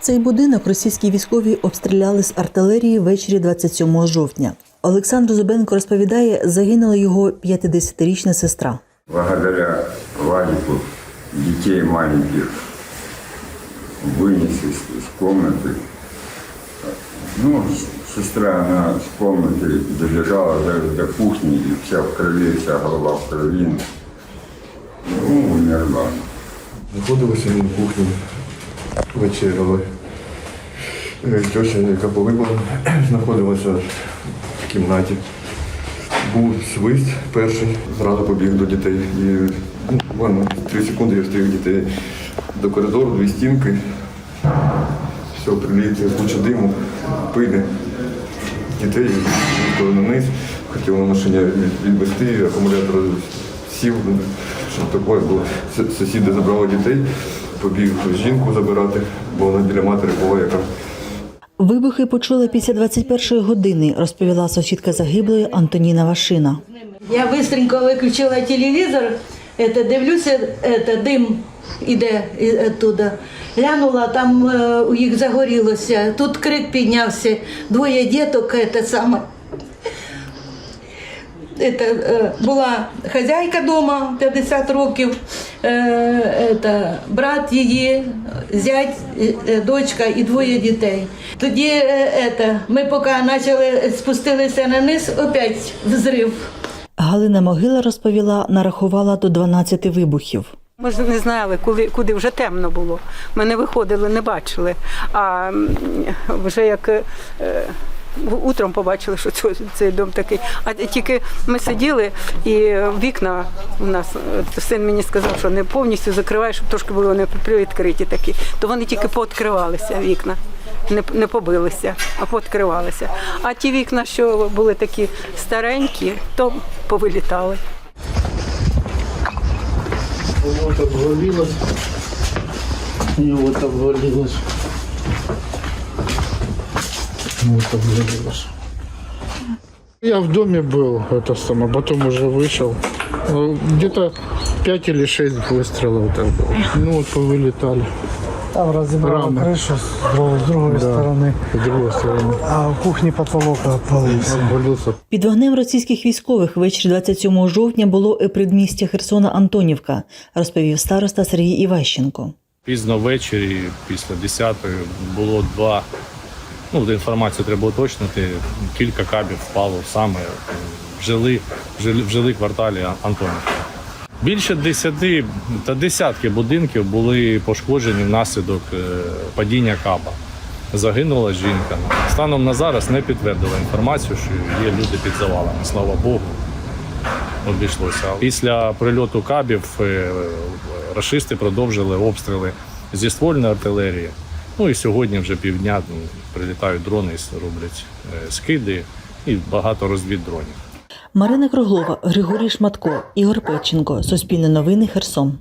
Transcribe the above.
Цей будинок російські військові обстріляли з артилерії ввечері 27 жовтня. Олександр Зубенко розповідає, загинула його 50-річна сестра. Благодаря Вадику детей маленьких вынес из, из комнаты. Ну, с- сестра, она с комнаты добежала до, до кухни, и вся в крови, вся голова в крови. Ну, умерла. Знаходилися на кухні, вечеряли. Е, яка погибла, знаходилася в кімнаті. Був свист перший, зразу побіг до дітей. І ну, буквально три секунди я встиг дітей до коридору, дві стінки. Все, приліт, куча диму, пилі. Дітей їхали на низ, хотів на машині відвести, акумулятор сів, щоб таке було. С- Сусіди забрали дітей, побіг жінку забирати, бо вона біля матері була, яка Вибухи почули після 21-ї години, розповіла сусідка загиблої Антоніна Вашина. Я быстренько виключила телевізор, это, дивлюся, это, дим іде і- оттуда. Глянула, там е, у їх загорілося. Тут крик піднявся, двоє діток, это саме. Это, е, була хазяйка дома 50 років, е, это, брат її, зять, е, е, дочка і двоє дітей. Тоді е, это, ми поки почали спустилися на низ, опять взрив. Галина Могила розповіла, нарахувала до 12 вибухів. Ми ж не знали, коли, куди вже темно було. Ми не виходили, не бачили. А м, вже як е, утром побачили, що це, цей дом такий. А тільки ми сиділи і вікна у нас, е, син мені сказав, що не повністю закриває, щоб трошки були вони привідкриті такі. То вони тільки пооткривалися вікна. Не, не побилися, а пооткривалися. А ті вікна, що були такі старенькі, то повилітали. Вот обвалилось. И вот обвалилось Вот обвалилось. Я в доме был, это самое, потом уже вышел. Ну, Где-то 5 или 6 выстрелов так было. Ну вот повылетали. Там разобрало Рамы. крышу с другой, с другой Да. стороны, С другой стороны. а в кухне потолок обвалился. Обвалился Під вогнем російських військових ввечері 27 жовтня було і предмістя Херсона Антонівка, розповів староста Сергій Іващенко. Пізно ввечері, після 10-ї, було два. Ну, інформацію треба уточнити. Кілька кабів впало саме в жили, в жили, кварталі Антонівки. Більше десяти та десятки будинків були пошкоджені внаслідок е, падіння каба. Загинула жінка. Станом на зараз не підтвердила інформацію, що є люди під завалами. Слава Богу обійшлося. Після прильоту кабів е, рашисти продовжили обстріли зі ствольної артилерії. Ну і сьогодні вже півдня ну, прилітають дрони, роблять е, скиди і багато розвіддронів. Марина Круглова, Григорій Шматко, Ігор Печенко. Суспільне новини Херсон.